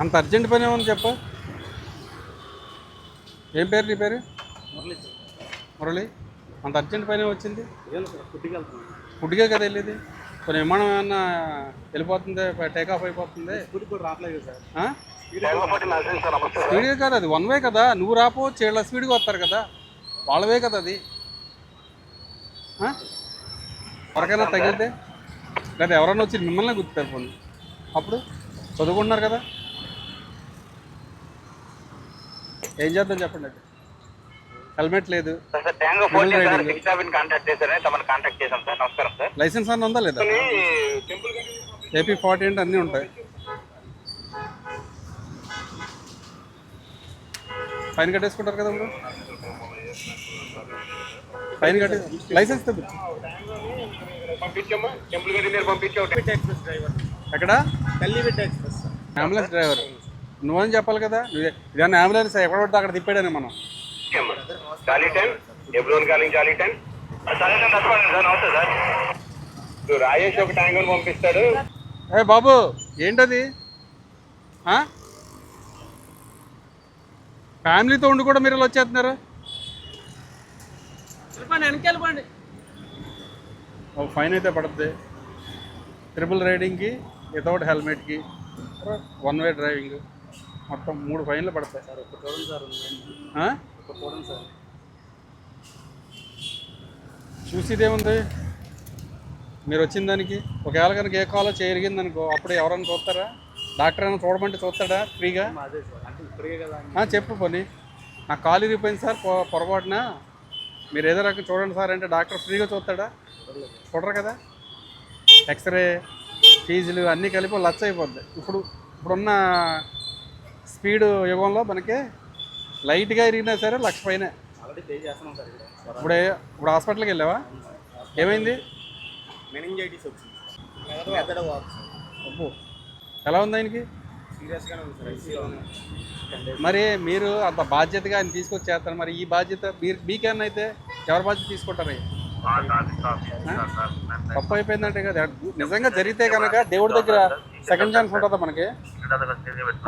అంత అర్జెంట్ పని ఏమని చెప్ప. ఏం పేరు నీ పేరు? మురళి మురళి. అంత అర్జెంట్ పని వచ్చింది ఫుడ్కి కదా వెళ్ళేది? కొన్ని విమానం ఏమన్నా వెళ్ళిపోతుంది టేక్ ఆఫ్ అయిపోతుంది? స్పీడ్గా కాదు అది వన్ వే కదా. నువ్వు రాపోవచ్చు వీళ్ళ స్పీడ్గా వస్తారు కదా. వాళ్ళవే కదా అది? ఎవరికైనా తగిలితే లేదా ఎవరైనా వచ్చి మిమ్మల్ని పోనీ అప్పుడు చదువుకుంటున్నారు కదా. ఏం చేద్దాం చెప్పండి అది హెల్మెట్ లేదు. Sir tango Full fourteen sir riding. Six seven contact తమను కాంటాక్ట్ చేశాం సార్. నమస్కారం సార్. లైసెన్స్ అన్న ఉందా లేదా? టెంపుల్ ఏపీ ఫార్టీ అంటే అన్నీ ఉంటాయి. ఫైన్ కట్టేసుకుంటారు కదా మీరు? ఫైన్ కట్టే లైసెన్స్ ఎక్స్ప్రెస్ డ్రైవర్ ఎక్కడ? ఎక్స్ప్రెస్. Sir ambulance driver. నువ్వని చెప్పాలి కదా. నువ్వే- ఇదన్నా అంబులెన్స్ ఎక్కడ పడితే అక్కడ తిప్పాడని మనం. రాజేష్ ఒక పంపిస్తాడు. ఏ బాబు ఏంటది? ఫ్యామిలీతో ఉండి కూడా మీరు ఇలా వచ్చేస్తున్నారు? వెళ్ళిపోండి ఒక ఫైన్ అయితే పడుతుంది ట్రిపుల్ రైడింగ్కి వితౌట్ హెల్మెట్కి వన్ వే డ్రైవింగ్ మొత్తం మూడు ఫైన్లు పడతాయి. సార్ ఒక చూడండి సార్? ఒక చూడండి సార్. చూసేదేముంది? మీరు వచ్చిన దానికి ఒకవేళ కనుక ఏ కాలో చేయరిగింది అనుకో అప్పుడు ఎవరైనా చూస్తారా? డాక్టర్ అయినా చూడమంటే చూస్తాడా ఫ్రీగా? చెప్పు పోనీ. నా కాలు ఇరిగిపోయింది సార్ పొరపాటున. మీరు ఏదో రకం చూడండి సార్ అంటే డాక్టర్ ఫ్రీగా చూస్తాడా? చూడరు కదా? ఎక్స్రే ఫీజులు అన్నీ కలిపి లచ్చ అయిపోద్ది ఇప్పుడు ఇప్పుడున్న స్పీడ్ యుగంలో మనకి లైట్గా ఇరిగినా సరే లక్ష పైన ఆల్రెడీ పే చేస్తున్నాం సార్ ఇక్కడ. ఇప్పుడు ఇప్పుడు హాస్పిటల్కి వెళ్ళావా? ఏమైంది? మెనింజైటిస్ వచ్చింది. ఎలా ఉంది ఆయనకి? మరి మీరు అంత బాధ్యతగా ఆయన తీసుకొచ్చి చేస్తారు మరి ఈ బాధ్యత మీరు మీకేమన్నా అయితే ఎవరి బాధ్యత తీసుకుంటారు తప్పు అయిపోయిందంటే కదా నిజంగా జరిగితే కనుక దేవుడి దగ్గర సెకండ్ ఛాన్స్ ఉంటుందా మనకి?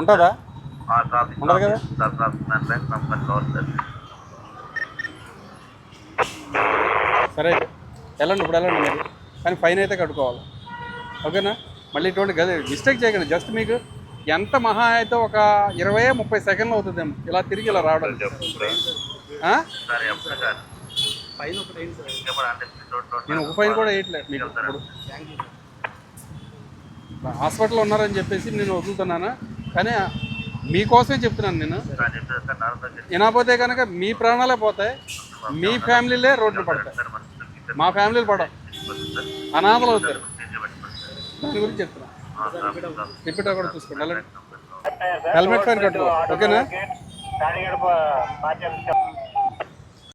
ఉంటుందా? ఉండదు కదా? సరే వెళ్ళండి ఇప్పుడు వెళ్ళండి మీరు. కానీ ఫైన్ అయితే కట్టుకోవాలి. ఓకేనా? మళ్ళీ ఇటువంటి గది మిస్టేక్ చేయకండి. జస్ట్ మీకు ఎంత మహా అయితే ఒక ఇరవై ముప్పై సెకండ్లు అవుతుందేమో. ఇలా తిరిగి ఇలా రావడం. నేను ఒక ఫైన్ కూడా వేయట్లేదు మీకు ఇప్పుడు. హాస్పిటల్లో ఉన్నారని చెప్పేసి నేను వదులుతున్నాను? కానీ మీకోసమే చెప్తున్నాను నేను. వినకపోతే కనుక మీ ప్రాణాలే పోతాయి. మీ ఫ్యామిలీలే రోడ్లు పడతాయి. మా ఫ్యామిలీలు పడవు. అనాథలు అవుతారు. దాని గురించి చెప్తున్నా. రిపీట్ కూడా చూసుకోండి. హెల్మెట్ ఫైన్ కట్టుకో. ఓకేనా?